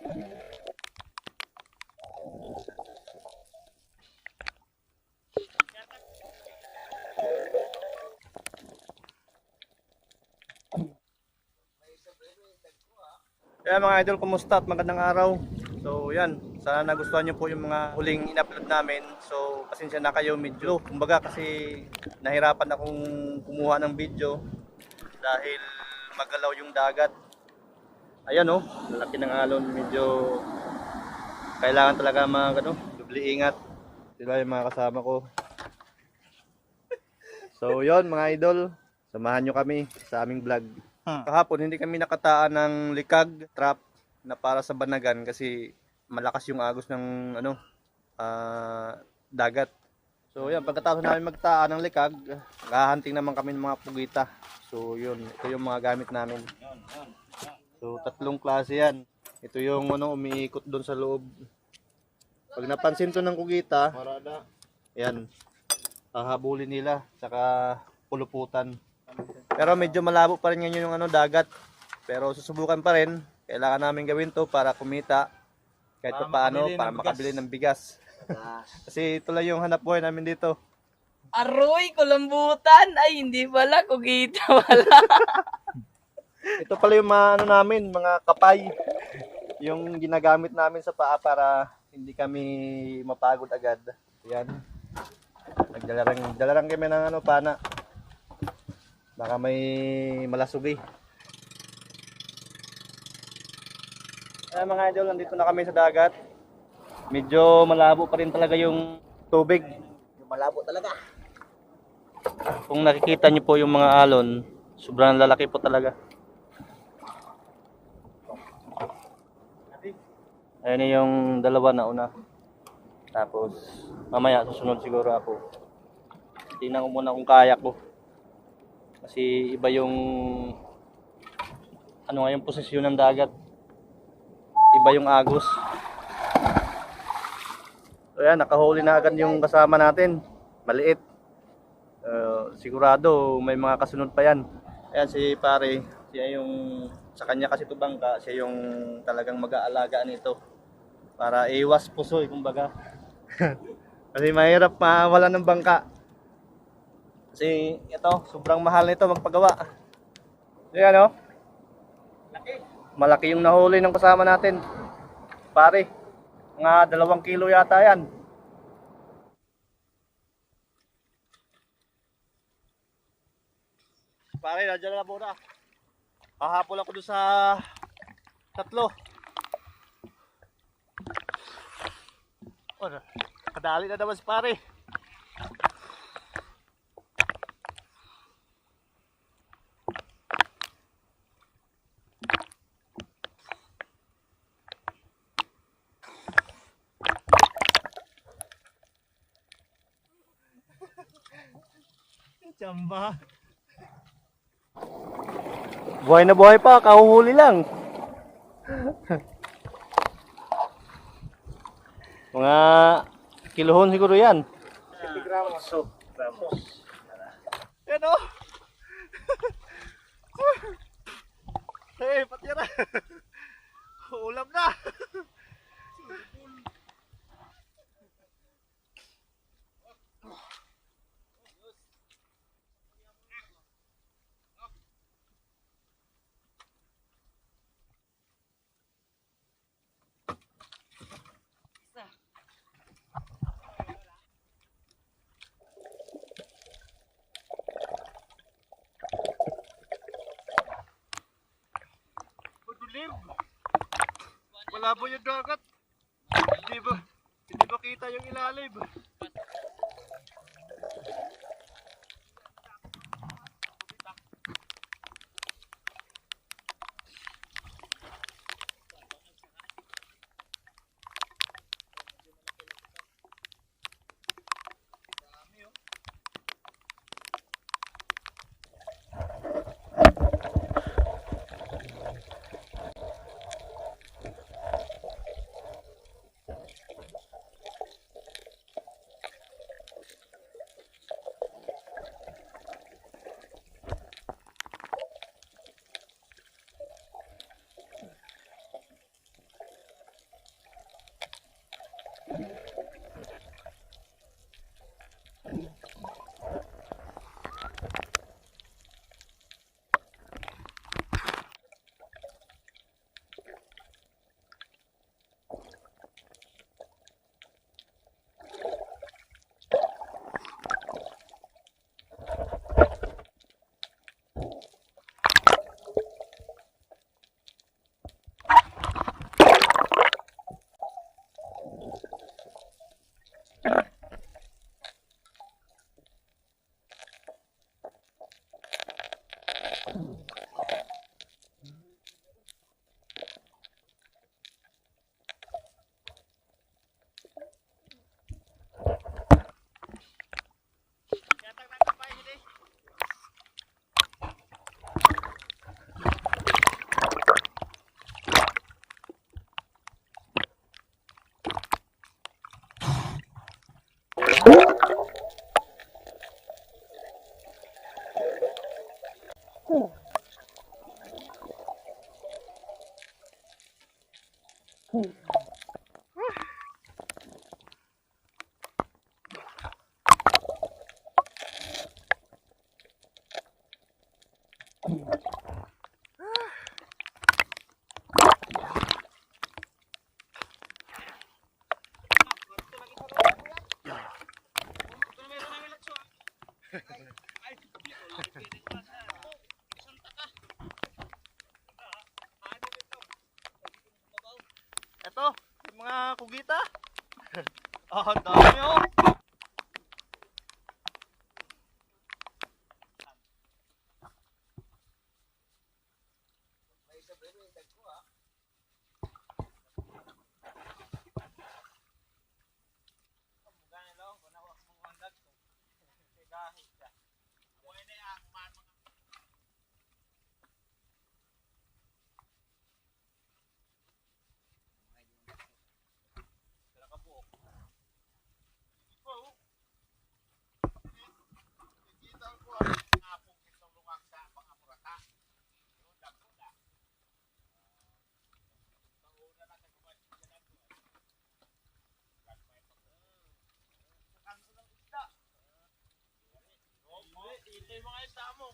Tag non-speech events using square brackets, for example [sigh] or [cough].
Kaya mga idol, kumusta at magandang araw. So yan, sana nagustuhan nyo po yung mga huling in-upload namin. So pasensya na kayo medyo. Kumbaga kasi nahirapan akong kumuha ng video dahil magalaw yung dagat. Ayan oh, laki ng alon. Medyo kailangan talaga mga ano, dubli ingat. Sila yung mga kasama ko. [laughs] So yon mga idol, samahan nyo kami sa aming vlog. Kahapon hindi kami nakataan ng likag trap na para sa banagan kasi malakas yung agos ng ano ah, dagat. So yan, pagkatapos namin magtaan ng likag, hahanting naman kami ng mga pugita. So yun, ito yung mga gamit namin. So tatlong klase yan. Ito yung ano umiikot doon sa loob. Pag napansin to ng kugita, yan, hahabulin nila, tsaka puluputan. Pero medyo malabo pa rin ngayon yung ano, dagat. Pero susubukan pa rin. Kailangan namin gawin to para kumita. Kahit pa paano, para makabili ng bigas. [laughs] Kasi ito lang yung hanap buhay namin dito. Aroy, kulambutan. Ay, hindi pala. Kugita pala. [laughs] Ito pala yung mga ano namin, mga kapay. Yung ginagamit namin sa paa para hindi kami mapagod agad. Yan. Nagdalarang, dalarang kami ng ano, pana. Baka may malasugi. Ayan mga idol, nandito na kami sa dagat. Medyo malabo pa rin talaga yung tubig. Malabo talaga. Kung nakikita niyo po yung mga alon, sobrang lalaki po talaga. Ayun na yung dalawa na una. Tapos, mamaya susunod siguro ako. Tingnan ko muna kung kaya ko. Kasi iba yung ano nga yung posisyon ng dagat. Iba yung agos. So yan, nakahuli na agad yung kasama natin. Maliit. Uh, sigurado may mga kasunod pa yan. Ayan si pare, siya yung sa kanya kasi ito bangka, siya yung talagang mag-aalaga nito para iwas pusoy kumbaga. [laughs] kasi mahirap mawala ng bangka. Kasi ito, sobrang mahal nito magpagawa. Ayan oh. Laki. Malaki yung nahuli ng kasama natin. Pare, mga dalawang kilo yata yan. Pare, nandiyan na muna. Hahapol ako doon sa tatlo. Oh, kadali na naman si pare. Chamba. Buhay na buhay pa, kahuhuli lang. Mga kilohon siguro yan. 50 gramos. So, gramos. Yan o. hey, pati na. [laughs] Ulam na. Malabo yung dagat. Hindi ba? Hindi ba kita yung ilalim? Ito, yung mga kugita. oh, [laughs] ang dami oh. Ito yung mga.